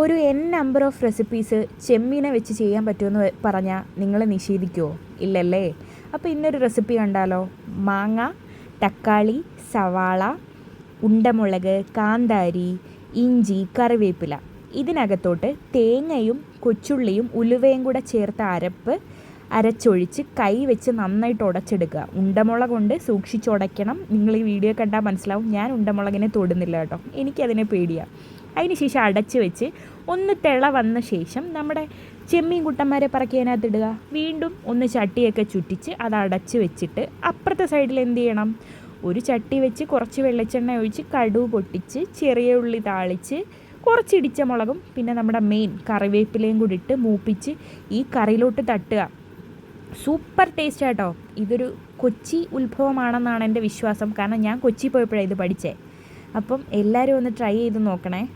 ഒരു n number of recipes ചെമ്മീനെ വെച്ച് ചെയ്യാൻ പറ്റുമെന്ന് പറഞ്ഞാൽ നിങ്ങൾ നിഷേധിക്കുമോ ഇല്ലല്ലേ? അപ്പോൾ ഇന്നൊരു റെസിപ്പി കണ്ടാലോ? മാങ്ങ തക്കാളി സവാള ഉണ്ടമുളക് കാന്താരി ഇഞ്ചി കറിവേപ്പില. ഇതിനകത്തോട്ട് തേങ്ങയും കൊച്ചുള്ളിയും ഉലുവയും കൂടെ ചേർത്ത അരപ്പ് അരച്ചൊഴിച്ച് കൈ വെച്ച് നന്നായിട്ട് ഉടച്ചെടുക്കുക. ഉണ്ടമുളക് കൊണ്ട് സൂക്ഷിച്ചുടയ്ക്കണം നിങ്ങൾ ഈ വീഡിയോ കണ്ടാൽ മനസ്സിലാവും ഞാൻ ഉണ്ടമുളകിനെ തൊടുന്നില്ല കേട്ടോ. എനിക്കതിനെ പേടിയാണ് അതിന് ശേഷം അടച്ച് വെച്ച് ഒന്ന് തിള വന്ന ശേഷം നമ്മുടെ ചെമ്മീൻ കുട്ടന്മാരെ പറക്കി അതിനകത്ത് ഇടുക. വീണ്ടും ഒന്ന് ചട്ടിയൊക്കെ ചുറ്റിച്ച് അത് അടച്ച് വെച്ചിട്ട് അപ്പുറത്തെ സൈഡിൽ എന്ത് ചെയ്യണം? ഒരു ചട്ടി വെച്ച് കുറച്ച് വെളിച്ചെണ്ണ ഒഴിച്ച് കടുവ് പൊട്ടിച്ച് ചെറിയ ഉള്ളി താളിച്ച് കുറച്ച് ഇടിച്ച മുളകും പിന്നെ നമ്മുടെ മെയിൻ കറിവേപ്പിലയും കൂടി ഇട്ട് മൂപ്പിച്ച് ഈ കറിയിലോട്ട് തട്ടുക. സൂപ്പർ ടേസ്റ്റ് ആട്ടോ. ഇതൊരു കൊച്ചി ഉത്ഭവമാണെന്നാണ് എന്റെ വിശ്വാസം. കാരണം ഞാൻ കൊച്ചി പോയപ്പോഴാണ് ഇത് പഠിച്ചേ. അപ്പം എല്ലാവരും ഒന്ന് ട്രൈ ചെയ്ത് നോക്കണേ.